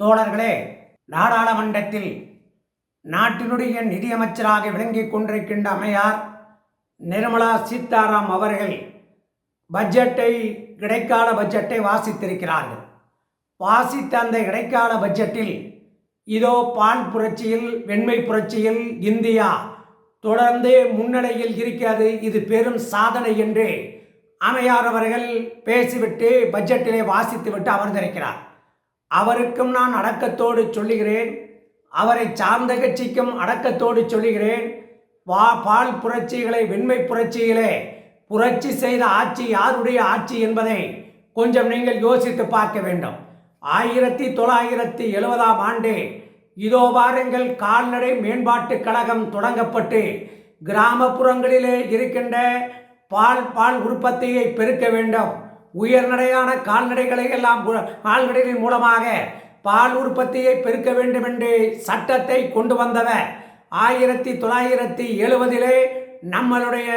தோழர்களே நாடாளுமன்றத்தில் நாட்டினுடைய நிதியமைச்சராக விளங்கிக் கொண்டிருக்கின்ற அமையார் நிர்மலா சீதாராம் அவர்கள் பட்ஜெட்டை இடைக்கால பட்ஜெட்டை வாசித்திருக்கிறார்கள். வாசித்த அந்த இடைக்கால பட்ஜெட்டில் இதோ பால் புரட்சியில் வெண்மை புரட்சியில் இந்தியா தொடர்ந்து முன்னணியில் இருக்கிறது. இது பெரும் சாதனை என்று அமையார் அவர்கள் பேசிவிட்டு பட்ஜெட்டிலே வாசித்துவிட்டு அமர்ந்திருக்கிறார். அவருக்கும் நான் அடக்கத்தோடு சொல்லுகிறேன். அவரை சார்ந்த கட்சிக்கும் அடக்கத்தோடு சொல்லுகிறேன். வா பால் புரட்சிகளை வெண்மை புரட்சிகளே புரட்சி செய்த ஆட்சி யாருடைய ஆட்சி என்பதை கொஞ்சம் நீங்கள் யோசித்து பார்க்க வேண்டும். ஆயிரத்தி தொள்ளாயிரத்தி எழுபதாம் ஆண்டு இதோ வாருங்கள் கால்நடை மேம்பாட்டுக் கழகம் தொடங்கப்பட்டு கிராமப்புறங்களிலே இருக்கின்ற பால் பால் உற்பத்தியை பெருக்க வேண்டும். உயர்நடையான கால்நடைகளை எல்லாம் கால்நடைகளின் மூலமாக பால் உற்பத்தியை பெருக்க வேண்டும் என்று சட்டத்தை கொண்டு வந்தவர். ஆயிரத்தி தொள்ளாயிரத்தி எழுபதிலே நம்மளுடைய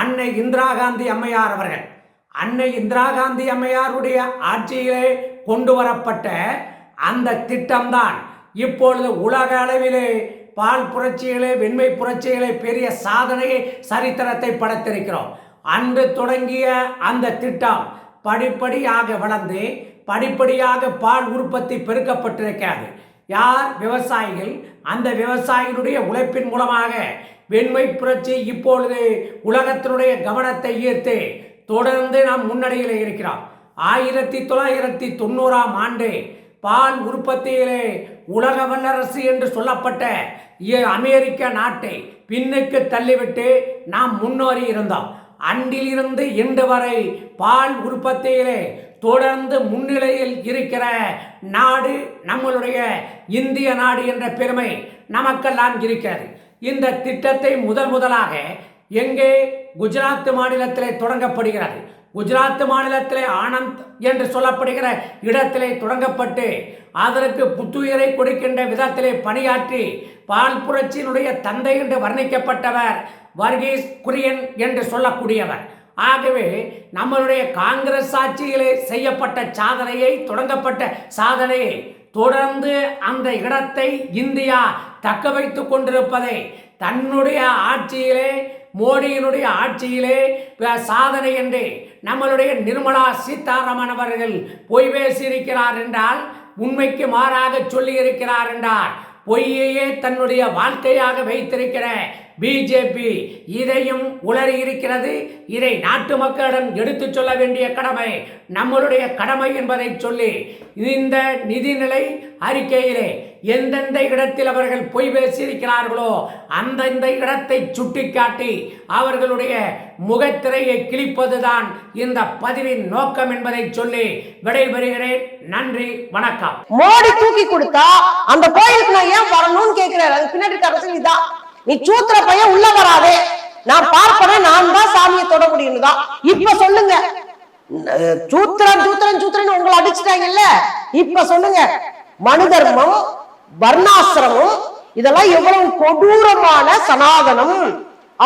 அன்னை இந்திரா காந்தி அம்மையார் அவர்கள். அன்னை இந்திரா காந்தி அம்மையாருடைய ஆட்சியிலே கொண்டு வரப்பட்ட அந்த திட்டம்தான். இப்பொழுது உலக அளவிலே பால் புரட்சிகளே வெண்மை புரட்சிகளே பெரிய சாதனையை சரித்திரத்தை படைத்திருக்கிறோம். அன்று தொடங்கிய அந்த திட்டம் படிப்படியாக வளர்ந்து படிப்படியாக பால் உற்பத்தி பெருக்கப்பட்டிருக்கிறது. யார்? விவசாயிகள். அந்த விவசாயிகளுடைய உழைப்பின் மூலமாக வெண்மை புரட்சி இப்பொழுது உலகத்தினுடைய கவனத்தை ஈர்த்து தொடர்ந்து நாம் முன்னணியில் இருக்கிறோம். ஆயிரத்தி தொள்ளாயிரத்தி தொண்ணூறாம் ஆண்டு பால் உற்பத்தியிலே உலக வல்லரசு என்று சொல்லப்பட்ட அமெரிக்க நாட்டை பின்னுக்கு தள்ளிவிட்டு நாம் முன்னோறி இருந்தோம். அன்றிலிருந்து இன்று வரை பால் உற்பத்தியிலே தொடர்ந்து முன்னிலையில் இருக்கிற நாடு நம்மளுடைய இந்திய நாடு என்ற பெருமை நமக்கெல்லாம் இருக்கிறது. இந்த திட்டத்தை முதல் முதலாக எங்கே குஜராத் மாநிலத்திலே தொடங்கப்படுகிறது? குஜராத் மாநிலத்திலே ஆனந்த் என்று சொல்லப்படுகிற இடத்திலே தொடங்கப்பட்டு அதற்கு புத்துயிரை கொடுக்கின்ற விதத்திலே பணியாற்றி பால் புரட்சியினுடைய தந்தை என்று வர்ணிக்கப்பட்டவர் வர்கீஸ் குரியன் என்று சொல்லக்கூடியவர். ஆகவே நம்மளுடைய காங்கிரஸ் ஆட்சியிலே செய்யப்பட்ட சாதனையை தொடங்கப்பட்ட சாதனையை தொடர்ந்து அந்த இடத்தை இந்தியா தக்க வைத்து கொண்டிருப்பதை தன்னுடைய ஆட்சியிலே மோடியினுடைய ஆட்சியிலே சாதனை என்று நம்மளுடைய நிர்மலா சீதாராமன் அவர்கள் பொய் பேசியிருக்கிறார் என்றால் உண்மைக்கு மாறாக சொல்லியிருக்கிறார் என்றால் பொய்யையே தன்னுடைய வாழ்க்கையாக வைத்திருக்கிற பிஜேபி இதையும் உளறி இருக்கிறது. இதை நாட்டு மக்களிடம் எடுத்துச் சொல்ல வேண்டிய கடமை நம்மளுடைய கடமை என்பதை சொல்லி இந்த நிதிநிலை அறிக்கையிலே எந்தெந்த இடத்தில் அவர்கள் பொய் பேசியிருக்கிறார்களோ அந்தந்த இடத்தை சுட்டிக்காட்டி அவர்களுடைய முகத்திரையை கிழிப்பதுதான் இந்த பதிவின் நோக்கம் என்பதை சொல்லி விடைபெறுகிறேன். நன்றி வணக்கம். மோடி தூக்கி கொடுத்தா அந்த கோயிலுக்கு நான் ஏன் வரணும்னு கேட்கிறேன் அது பின்னாடி இதான். நீ சூத்திர பையன் உள்ள வராதே. நான் பார்ப்பேன் நான் தான் சாமியை தொட முடியும் தான் இப்ப சொல்லுங்க. சூத்திரன் சூத்திரன் சூத்திரன் உங்களை அடிச்சுட்டாங்கல்ல? இப்ப சொல்லுங்க. மனு தர்மம் வர்ணாசிரமம் இதெல்லாம் எவ்வளவு கொடூரமான சனாதனம்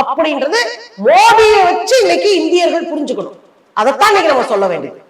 அப்படின்றது மோடியை வச்சு இன்னைக்கு இந்தியர்கள் புரிஞ்சுக்கணும். அதைத்தான் இன்னைக்கு நம்ம சொல்ல வேண்டியது.